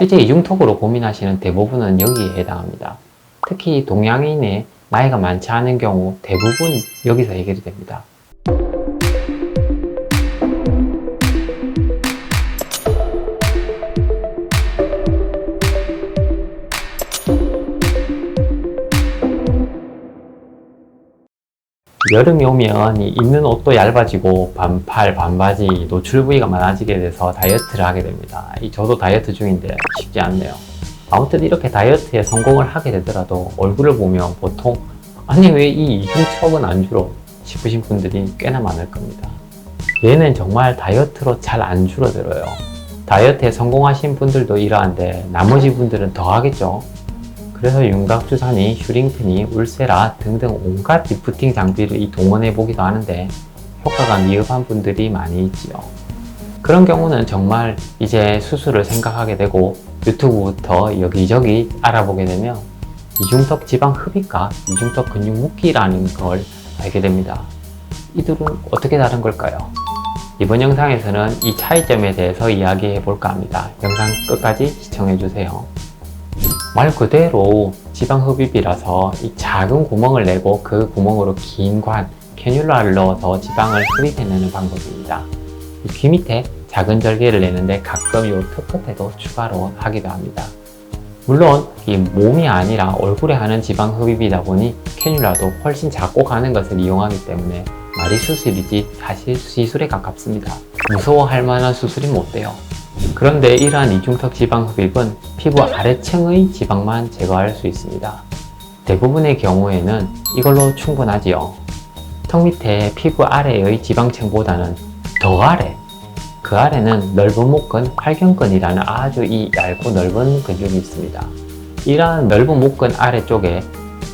실제 이중턱으로 고민하시는 대부분은 여기에 해당합니다. 특히 동양인의 나이가 많지 않은 경우 대부분 여기서 해결이 됩니다. 여름이 오면 이 입는 옷도 얇아지고 반팔, 반바지, 노출 부위가 많아지게 돼서 다이어트를 하게 됩니다. 이 저도 다이어트 중인데 쉽지 않네요. 아무튼 이렇게 다이어트에 성공을 하게 되더라도 얼굴을 보면 보통 아니 왜 이 이중턱은 안 줄어 싶으신 분들이 꽤나 많을 겁니다. 얘는 정말 다이어트로 잘 안 줄어들어요. 다이어트에 성공하신 분들도 이러한데 나머지 분들은 더 하겠죠. 그래서 윤곽주사니, 슈링크니, 울세라 등등 온갖 리프팅 장비를 이 동원해 보기도 하는데 효과가 미흡한 분들이 많이 있지요. 그런 경우는 정말 이제 수술을 생각하게 되고 유튜브부터 여기저기 알아보게 되면 이중턱 지방 흡입과 이중턱 근육 묶기라는 걸 알게 됩니다. 이들은 어떻게 다른 걸까요? 이번 영상에서는 이 차이점에 대해서 이야기해 볼까 합니다. 영상 끝까지 시청해 주세요. 말 그대로 지방 흡입이라서 이 작은 구멍을 내고 그 구멍으로 긴 관, 캐뉼라를 넣어서 지방을 흡입해내는 방법입니다. 이귀 밑에 작은 절개를 내는데 가끔 이 턱 끝에도 추가로 하기도 합니다. 물론 이 몸이 아니라 얼굴에 하는 지방 흡입이다 보니 캐뉼라도 훨씬 작고 가는 것을 이용하기 때문에 말이 수술이지 사실 시술에 가깝습니다. 무서워할 만한 수술이 못 돼요. 그런데 이러한 이중턱 지방 흡입은 피부 아래층의 지방만 제거할 수 있습니다. 대부분의 경우에는 이걸로 충분하지요. 턱 밑에 피부 아래의 지방층보다는 더 아래, 그 아래는 넓은 목근, 활경근이라는 아주 이 얇고 넓은 근육이 있습니다. 이러한 넓은 목근 아래쪽에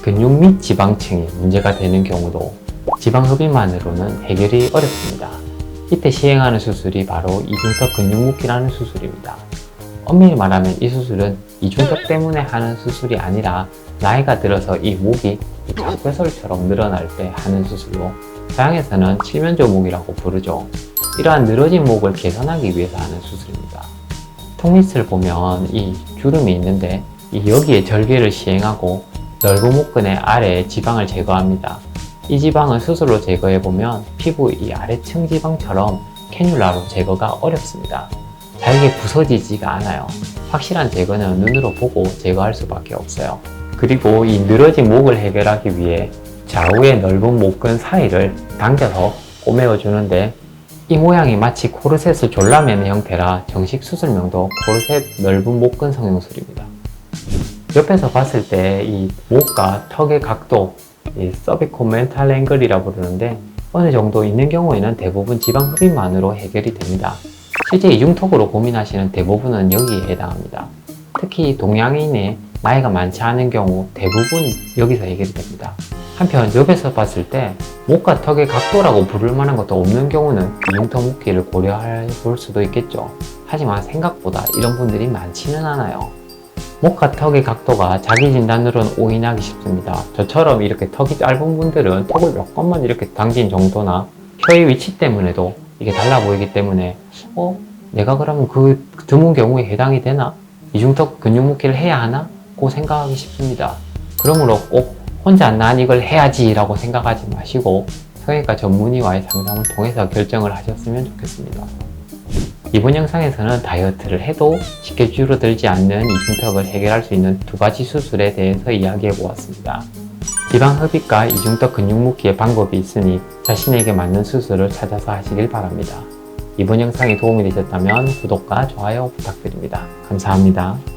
근육 및 지방층이 문제가 되는 경우도 지방 흡입만으로는 해결이 어렵습니다. 이때 시행하는 수술이 바로 이중턱 근육 묶기라는 수술입니다. 엄밀히 말하면 이 수술은 이중턱 때문에 하는 수술이 아니라 나이가 들어서 이 목이 닭배설처럼 늘어날 때 하는 수술로 서양에서는 칠면조 목이라고 부르죠. 이러한 늘어진 목을 개선하기 위해서 하는 수술입니다. 턱 밑을 보면 이 주름이 있는데 이 여기에 절개를 시행하고 넓은 목근의 아래에 지방을 제거합니다. 이 지방을 수술로 제거해 보면 피부 이 아래층 지방처럼 캐뉼라로 제거가 어렵습니다. 잘게 부서지지가 않아요. 확실한 제거는 눈으로 보고 제거할 수밖에 없어요. 그리고 이 늘어진 목을 해결하기 위해 좌우의 넓은 목근 사이를 당겨서 꼬매어 주는데 이 모양이 마치 코르셋을 졸라매는 형태라 정식 수술명도 코르셋 넓은 목근 성형술입니다. 옆에서 봤을 때 이 목과 턱의 각도, 이 서비코멘탈 앵글이라 부르는데 어느 정도 있는 경우에는 대부분 지방 흡입만으로 해결이 됩니다. 실제 이중턱으로 고민하시는 대부분은 여기에 해당합니다. 특히 동양인의 나이가 많지 않은 경우 대부분 여기서 해결이 됩니다. 한편 옆에서 봤을 때 목과 턱의 각도라고 부를 만한 것도 없는 경우는 이중턱 묶기를 고려해 볼 수도 있겠죠. 하지만 생각보다 이런 분들이 많지는 않아요. 목과 턱의 각도가 자기 진단으로는 오인하기 쉽습니다. 저처럼 이렇게 턱이 짧은 분들은 턱을 몇 건만 이렇게 당긴 정도나 혀의 위치 때문에도 이게 달라 보이기 때문에 어? 내가 그러면 그 드문 경우에 해당이 되나? 이중턱 근육 묶기를 해야 하나? 고 생각하기 쉽습니다. 그러므로 꼭 혼자 난 이걸 해야지 라고 생각하지 마시고 성형외과 전문의와의 상담을 통해서 결정을 하셨으면 좋겠습니다. 이번 영상에서는 다이어트를 해도 쉽게 줄어들지 않는 이중턱을 해결할 수 있는 두 가지 수술에 대해서 이야기해 보았습니다. 지방 흡입과 이중턱 근육 묶기의 방법이 있으니 자신에게 맞는 수술을 찾아서 하시길 바랍니다. 이번 영상이 도움이 되셨다면 구독과 좋아요 부탁드립니다. 감사합니다.